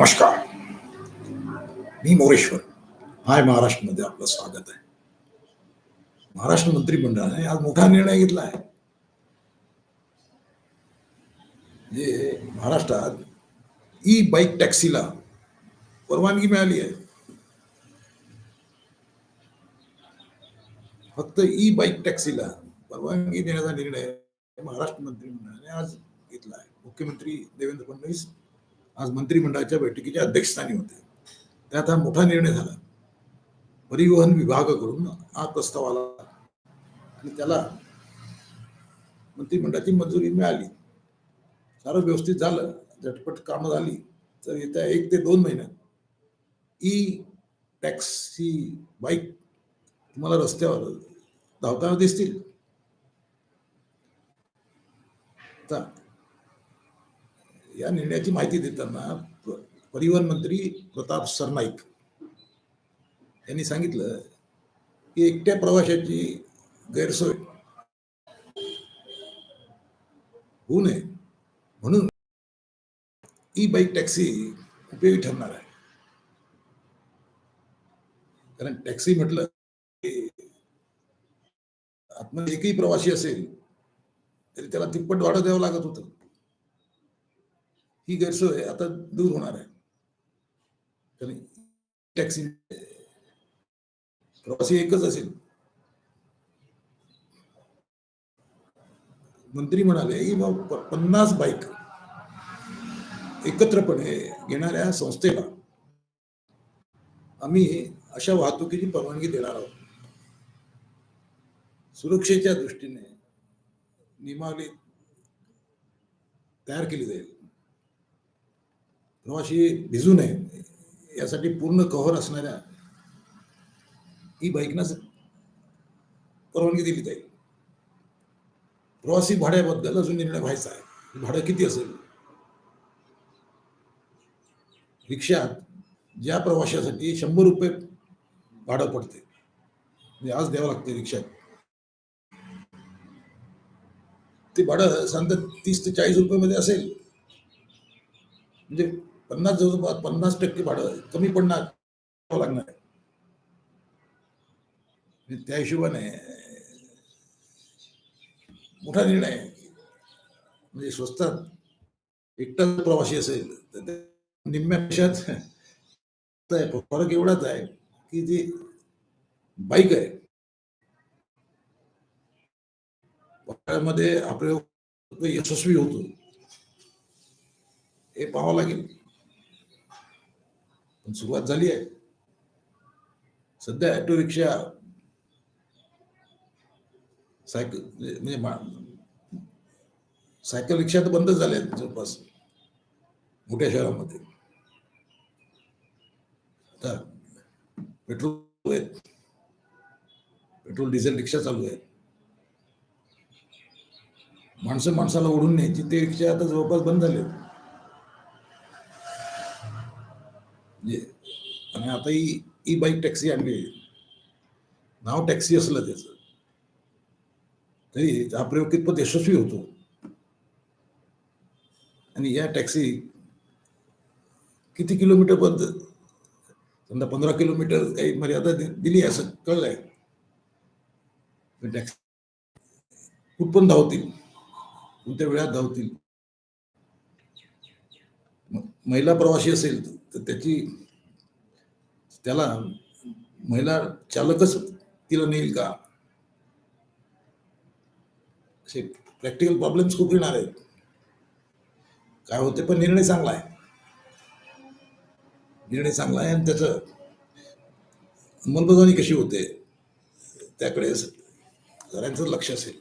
नमस्कार। मी मोरेश्वर, हाय महाराष्ट्रमध्ये आपलं स्वागत आहे. महाराष्ट्र मंत्रिमंडळाने आज मोठा निर्णय घेतला आहे. जे महाराष्ट्रात ई बाईक टॅक्सीला परवानगी मिळाली आहे. फक्त ई बाईक टॅक्सीला परवानगी देण्याचा निर्णय महाराष्ट्र मंत्रिमंडळाने आज घेतला आहे. मुख्यमंत्री देवेंद्र फडणवीस आज मंत्रिमंडळाच्या बैठकीच्या अध्यक्षस्थानी होते. त्यात हा मोठा निर्णय झाला. परिवहन विभागाकडून हा प्रस्ताव आला. आणि त्याला मंत्रिमंडळाची मंजुरी मिळाली. सारं व्यवस्थित झालं. झटपट कामं झाली. तर येत्या एक ते दोन महिन्यात ई टॅक्सी बाईक तुम्हाला रस्त्यावर धावताना दिसतील. या निर्णयाची माहिती देताना परिवहन मंत्री प्रताप सरनाईक यांनी सांगितलं की एकट्या प्रवाशाची गैरसोय होऊ नये. म्हणून ई बाईक टॅक्सी उपयोगी ठरणार आहे. कारण टॅक्सी म्हटलं की आतमध्ये एकही प्रवासी असेल तरी त्याला तिप्पट भाडं द्यावं लागत होतं. ही गैरसोय आता दूर होणार आहे. कारण टॅक्सी प्रवासी एकच असेल. मंत्री म्हणाले की मग पन्नास बाईक एकत्रपणे घेणाऱ्या संस्थेला आम्ही अशा वाहतुकीची परवानगी देणार आहोत. सुरक्षेच्या दृष्टीने नियमावली तयार केली जाईल. प्रवासी भिजू नये. यासाठी पूर्ण कव्हर असणाऱ्या ई बाईकना परवानगी दिली जाईल. प्रवासी भाड्याबद्दल अजून निर्णय व्हायचा आहे. भाडं किती असेल? रिक्षात ज्या प्रवाशासाठी शंभर रुपये भाडं पडते म्हणजे आज द्यावं लागते रिक्षात. ते भाडं साधारण तीस ते चाळीस रुपये मध्ये असेल. म्हणजे पन्नास जवळपास पन्नास टक्के भाडं कमी पडणार लागणार आहे. त्या हिशोबाने मोठा निर्णय म्हणजे स्वस्तात एकटा प्रवासी असेल तर निम्म्या पेशात तर फरक एवढाच आहे की जी बाईक आहे. मध्ये हा यशस्वी होतो. हे पाहावं लागेल. पण सुरुवात झाली आहे. सध्या ऑटो रिक्षा सायकल म्हणजे सायकल रिक्षा तर बंदच झाल्या आहेत जवळपास मोठ्या शहरामध्ये. आता पेट्रोल आहेत. पेट्रोल डिझेल रिक्षा चालू आहेत. माणसं माणसाला ओढून न्यायची ते रिक्षा आता जवळपास बंद झाले म्हणजे आणि आता ही ई बाईक टॅक्सी आणली. नाव टॅक्सी असलं त्याचं. तरी हा प्रयोग कितपत यशस्वी होतो. आणि या टॅक्सी किती किलोमीटर पर्यंत समजा पंधरा किलोमीटर काही मर्यादा दिली आहे असं कळलंय. टॅक्सी कुठपण धावतील. कोणत्या वेळात धावतील. महिला प्रवासी असेल तर त्याची त्याला महिला चालकच तिला नेईल का? असे प्रॅक्टिकल प्रॉब्लेम्स खूप येणार आहेत. काय होते पण निर्णय चांगला आहे. निर्णय चांगला आहे आणि त्याचं अंमलबजावणी कशी होते त्याकडे सगळ्यांचं लक्ष असेल.